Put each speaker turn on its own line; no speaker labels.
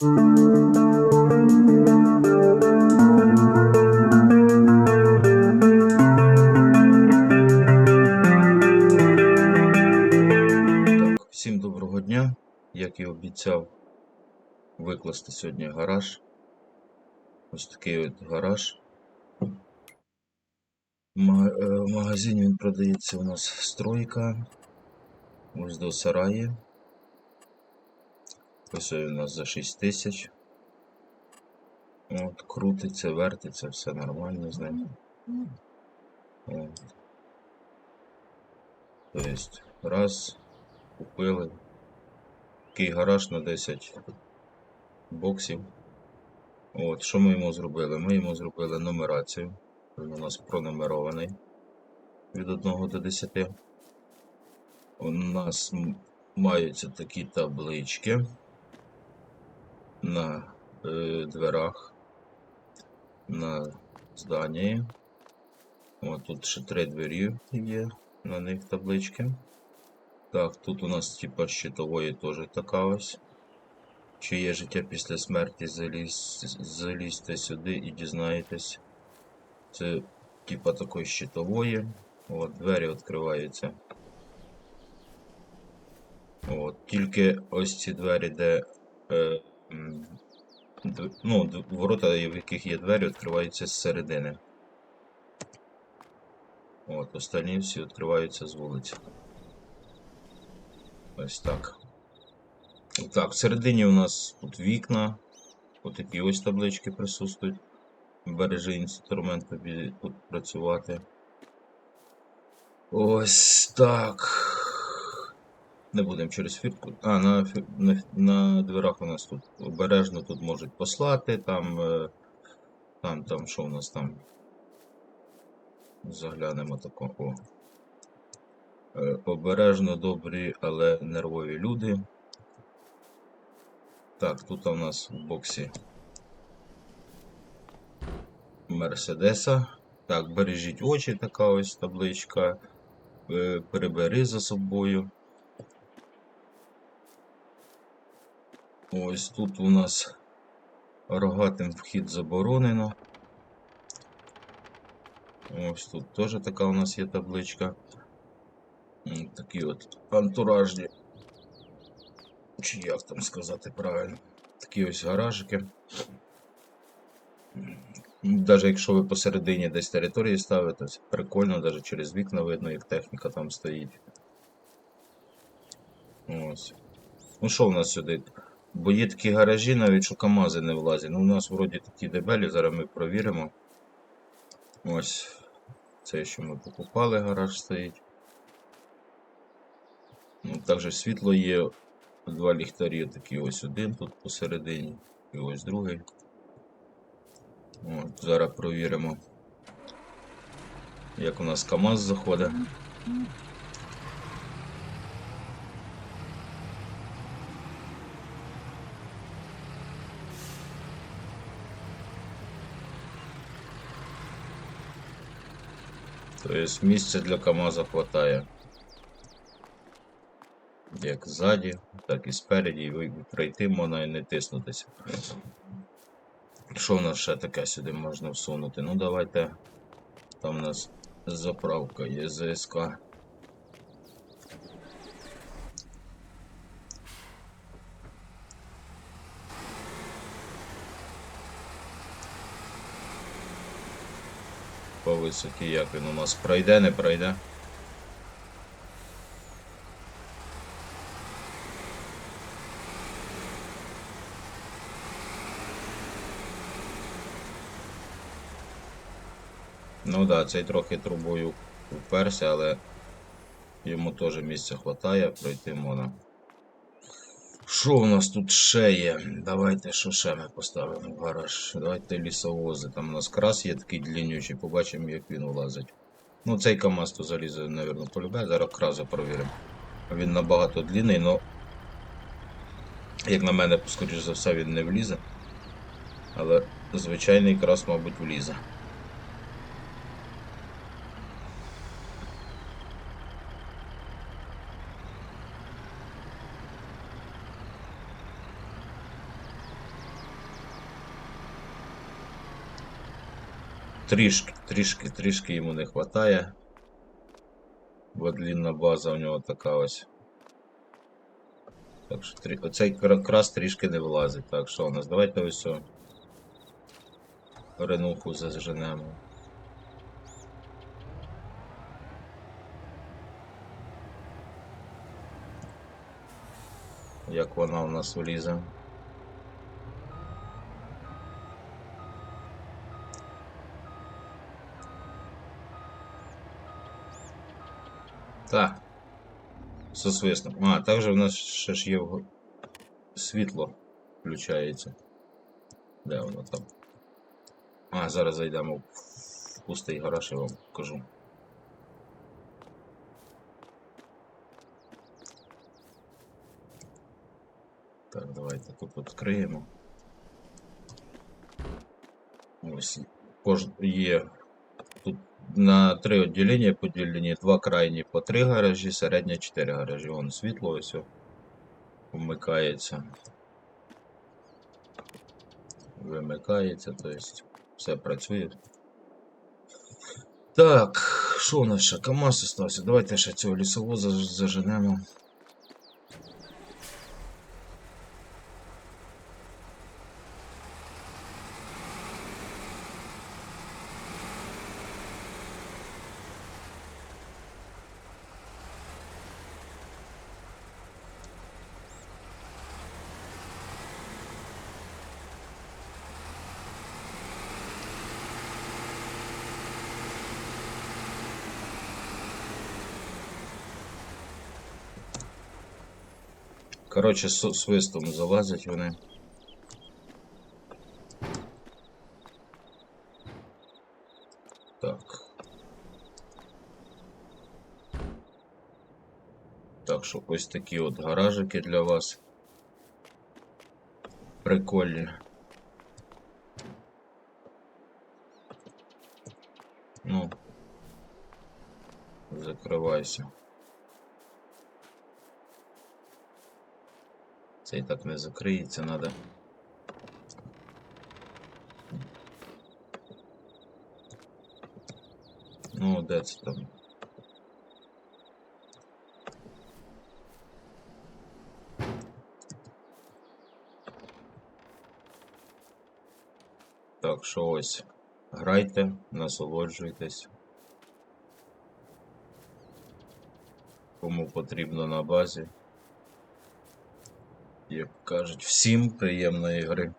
Всім доброго дня. Як і обіцяв викласти сьогодні гараж. Ось такий от гараж. Е, В магазині він продається у нас стройка. Ось до сараї. Він у нас за 6 тисяч. От, крутиться, вертиться, все нормально з ним. Тобто, раз, купили. Такий гараж на 10 боксів. От, що ми йому зробили? Ми йому зробили нумерацію. Він у нас пронумерований від 1 до 10. У нас маються такі таблички на е, дверах на зданні. От тут ще три двері є, на них таблички. Так, тут у нас типа щитової теж така ось. Чи є життя після смерті, заліз, залізьте сюди і дізнаєтесь. Це типа такої щитової. От, двері відкриваються. От, тільки ось ці двері, де е, ну, ворота, в яких є двері, відкриваються зсередини. От, останні всі відкриваються з вулиці. Ось так. Так, всередині у нас тут вікна. Ось такі ось таблички присутствують. Бережи інструмент тобі тут працювати. Ось так. Не будемо через фіртку. А, на, на, на дверах у нас тут обережно тут можуть послати. Там, е, там, там, що у нас там? Заглянемо тако. О. Е, Обережно добрі, але нервові люди. Так, тут у нас в боксі Мерседеса. Так, бережіть очі, така ось табличка. Е, Прибери за собою. Ось тут у нас рогатим вхід заборонено. Ось тут теж така у нас є табличка. Такі от антуражні. Чи як там сказати правильно? Такі ось гаражики. Навіть якщо ви посередині десь території ставите, прикольно, навіть через вікна видно, як техніка там стоїть. Ось. Ну що в нас сюди? Бо є такі гаражі, навіть що КАМАЗи не влазять. Ну, у нас вроді такі дебелі, зараз ми провіримо. Ось. Це, що ми покупали, гараж стоїть. Ну, також світло є. Два ліхтарі, такі ось один тут посередині, і ось другий. От, зараз провіримо, як у нас КАМАЗ заходить. Тобто місця для КАМАЗа хватає. Як ззаді, так і спереді, і пройти можна і не тиснутися. Що в нас ще таке сюди можна всунути? Ну давайте. Там у нас заправка є ЗСК. По як він у нас пройде, не пройде. Ну да, цей трохи трубою вперся, але йому теж місця хватає, пройти можна. Що у нас тут ще є? Давайте що ще ми поставимо в гараж. Давайте лісовози. Там у нас крас є такий длиннючий, побачимо, як він влазить. Ну, цей КАМАЗ то залізе, мабуть, полюбе. Зараз краса провіримо. Він набагато длинний, але, як на мене, скоріш за все, він не влізе. Але звичайний крас, мабуть, влізе. Трішки, трішки, трішки йому не вистачає. Бо длінна база у нього така ось. Так що трі... оцей крас трішки не влазить. Так що у нас? Давайте ось о. Ренуху заженемо. Як вона у нас влізе. Так. Со свистом. А, також в нас ще ж є світло включається. Де воно там? А, зараз зайдемо в пустий гараж, я вам покажу. Так, давайте тут відкриємо. Ось кож... є тут на три відділення поділені, два крайні по три гаражі, середня 4 гаражі. Вон світло ось вмикається. Вимикається, то есть все працює. Так, що у нас ще? КАМАЗ остався. Давайте ще цього лісовоза заженемо. Коротше, свистом залазять вони. Так. Так що ось такі от гаражики для вас. Прикольні. Ну. Закривайся. Це і так не закриється, надо. Ну, де це там? Так що ось. Грайте, насолоджуйтесь. Кому потрібно на базі. Як кажуть, всім приємної гри.